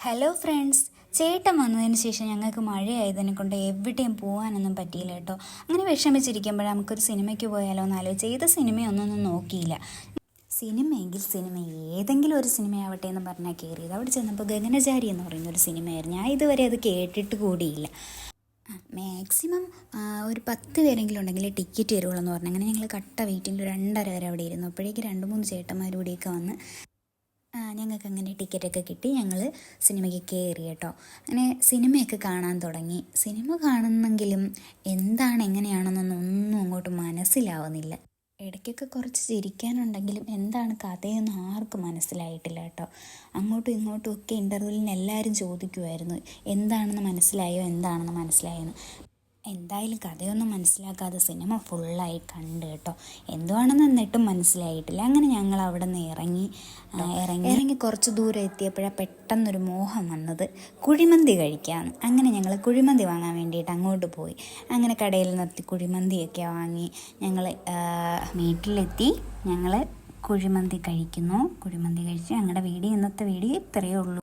Hello friends ചേട്ടൻ വന്നതിന് ശേഷം ഞങ്ങൾക്ക് മഴയായതിനെ കൊണ്ട് എവിടെയും പോകാനൊന്നും പറ്റിയില്ല കേട്ടോ. അങ്ങനെ വിഷമിച്ചിരിക്കുമ്പോൾ നമുക്കൊരു സിനിമയ്ക്ക് പോയാലോ എന്ന് ആലോചിച്ച് ഏത് സിനിമയൊന്നൊന്നും നോക്കിയില്ല. സിനിമയെങ്കിൽ സിനിമ ഏതെങ്കിലും ഒരു സിനിമയാവട്ടെ എന്ന് പറഞ്ഞാൽ കയറിയത് അവിടെ ചെന്നപ്പോൾ ഗഗനചാരി എന്ന് പറയുന്ന ഒരു സിനിമയായിരുന്നു. ഞാൻ ഇതുവരെ അത് കേട്ടിട്ട് കൂടിയില്ല. മാക്സിമം ഒരു പത്ത് പേരെങ്കിലും ഉണ്ടെങ്കിൽ ടിക്കറ്റ് തരുള്ളൂ എന്ന് പറഞ്ഞു. അങ്ങനെ ഞങ്ങൾ കട്ട വെയിറ്റിംഗ് രണ്ടര വരെ അവിടെ ഇരുന്നു. അപ്പോഴേക്ക് രണ്ട് മൂന്ന് ചേട്ടന്മാരും കൂടിയൊക്കെ വന്ന് ഞങ്ങൾക്ക് അങ്ങനെ ടിക്കറ്റൊക്കെ കിട്ടി. ഞങ്ങൾ സിനിമയ്ക്ക് കയറി കേട്ടോ. അങ്ങനെ സിനിമയൊക്കെ കാണാൻ തുടങ്ങി. സിനിമ കാണുന്നെങ്കിലും എന്താണ് എങ്ങനെയാണെന്നൊന്നും ഒന്നും അങ്ങോട്ട് മനസ്സിലാവുന്നില്ല. ഇടയ്ക്കൊക്കെ കുറച്ച് ചിരിക്കാനുണ്ടെങ്കിലും എന്താണ് കഥയൊന്നും ആർക്കും മനസ്സിലായിട്ടില്ല കേട്ടോ. അങ്ങോട്ടും ഇങ്ങോട്ടും ഒക്കെ ഇന്റർവ്യൂവിന് എല്ലാവരും ചോദിക്കുമായിരുന്നു എന്താണെന്ന് മനസ്സിലായോ? എന്താണെന്ന് മനസ്സിലായെന്ന്. എന്തായാലും കഥയൊന്നും മനസ്സിലാക്കാതെ സിനിമ ഫുള്ളായി കണ്ട് കേട്ടോ. എന്തുവാണെന്ന് എന്നിട്ടും മനസ്സിലായിട്ടില്ല. അങ്ങനെ ഞങ്ങൾ അവിടെ നിന്ന് ഇറങ്ങി ഇറങ്ങി ഇറങ്ങി കുറച്ച് ദൂരം എത്തിയപ്പോഴാണ് പെട്ടെന്നൊരു മോഹം വന്നത്. കുഴിമന്തി കഴിക്കാൻ അങ്ങനെ ഞങ്ങൾ കുഴിമന്തി വാങ്ങാൻ വേണ്ടിയിട്ട് അങ്ങോട്ട് പോയി. അങ്ങനെ കടയിൽ നിർത്തി കുഴിമന്തിയൊക്കെ വാങ്ങി. ഞങ്ങൾ വീട്ടിലെത്തി. ഞങ്ങൾ കുഴിമന്തി കഴിക്കുന്നു. കുഴിമന്തി കഴിച്ച് ഞങ്ങളുടെ വീഡിയോ ഇന്നത്തെ വീഡിയോ ഇത്രയേ ഉള്ളൂ.